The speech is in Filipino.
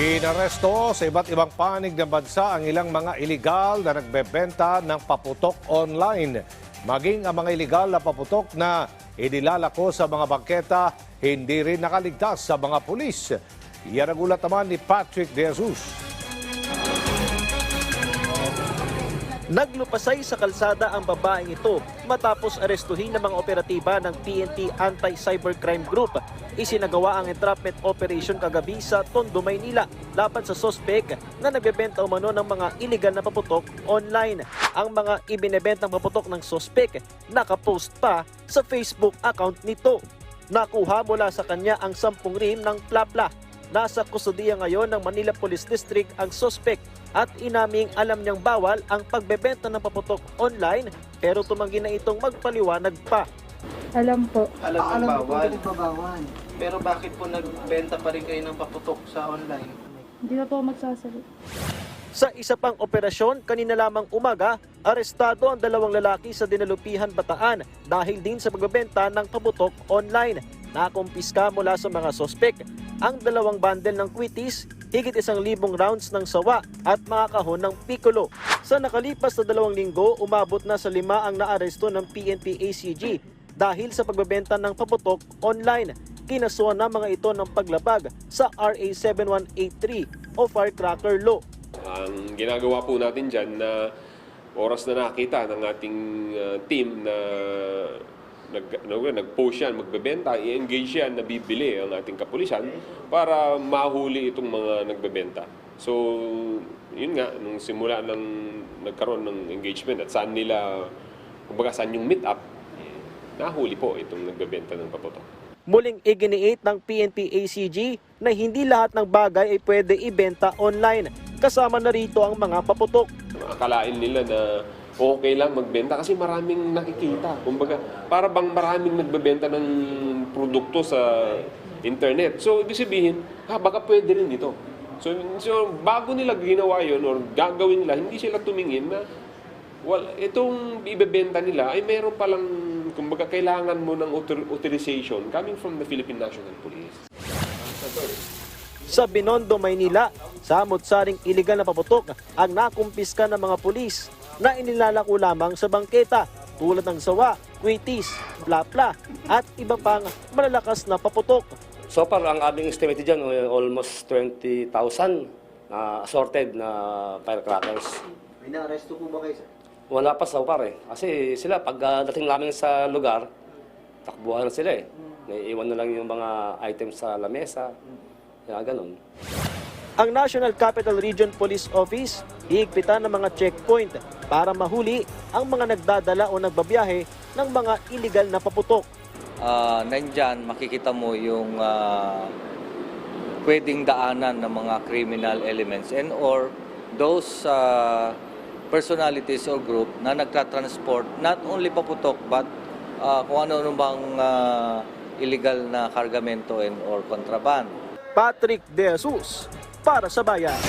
Inaresto sa iba't ibang panig ng bansa ang ilang mga iligal na nagbebenta ng paputok online. Maging ang mga iligal na paputok na inilalako sa mga bangketa, hindi rin nakaligtas sa mga pulis. Yan ang ulat naman ni Patrick De Jesus. Naglupasay sa kalsada ang babaeng ito matapos arestuhin ng mga operatiba ng PNP Anti-Cybercrime Group. Isinagawa ang entrapment operation kagabi sa Tondo, Maynila laban sa sospek na nagbebenta umano ng mga iligal na paputok online. Ang mga ibinebentang paputok ng sospek nakapost pa sa Facebook account nito. Nakuha mula sa kanya ang 10 rim ng plapla Nasa kustudiya ngayon ng Manila Police District ang suspect at inaming alam niyang bawal ang pagbebenta ng paputok online pero tumanggi na itong magpaliwanag pa. Alam po. Alam po bawal. pinagbabawal. Pero bakit po nagbenta pa rin kayo ng paputok sa online? Hindi na po ako magsasalit. Sa isa pang operasyon, kanina lamang umaga, arestado ang dalawang lalaki sa Dinalupihan, Bataan dahil din sa pagbebenta ng paputok online. Nakumpiska mula sa mga sospek ang dalawang bundle ng quitis, higit isang libong rounds ng sawa at mga kahon ng piccolo. Sa nakalipas na dalawang linggo, umabot na sa lima ang naaresto ng PNP ACG dahil sa pagbebenta ng paputok online. Kinasuhan na mga ito ng paglabag sa RA 7183 o Firecracker Law. Ang ginagawa po natin dyan na oras na nakita ng ating uh, team na nag, ano, nag-post yan, magbebenta, i-engage yan na bibili ang ating kapulisan para mahuli itong mga nagbebenta. So, yun nga, nung simula ng nagkaroon ng engagement at saan nila, kumbaga saan yung meet up, eh, nahuli po itong nagbebenta ng paputok. Muling iginiit ng PNP ACG na hindi lahat ng bagay ay pwede ibenta online. Kasama na rito ang mga paputok. Akalain nila na okay lang magbenta kasi maraming nakikita. Kumbaga, para bang maraming nagbebenta ng produkto sa internet. So, ibig sabihin, ha, baka pwede rin ito. So, so bago nila ginawa yun or gagawin nila, hindi sila tumingin na well, itong ibebenta nila ay meron palang, kumbaga, kailangan mo ng author- authorization coming from the Philippine National Police. Sa Binondo, Maynila, sa mutsaring iligal na paputok ang nakumpiska ng mga pulis na inilalako lamang sa bangketa tulad ng sawa, kwitis, plapla at iba pang malalakas na paputok. So far, ang aming estimated dyan, eh, almost 20,000 na assorted na firecrackers. May na-arresto po ba kayo, sir? Wala pa so far eh. Kasi sila, pag ah, dating namin sa lugar, takbuhan na sila eh. Naiiwan na lang yung mga items sa lamesa. Kaya ganun. Ang National Capital Region Police Office hihigpitan ng mga checkpoint para mahuli ang mga nagdadala o nagbabiyahe ng mga iligal na paputok. uh, nandyan makikita mo yung ah, pwedeng daanan ng mga criminal elements and or those ah, personalities or group na nagtra-transport not only paputok but ah, kung ano-ano bang ah, illegal na kargamento and or kontraband. Patrick De Jesus para sa bayan.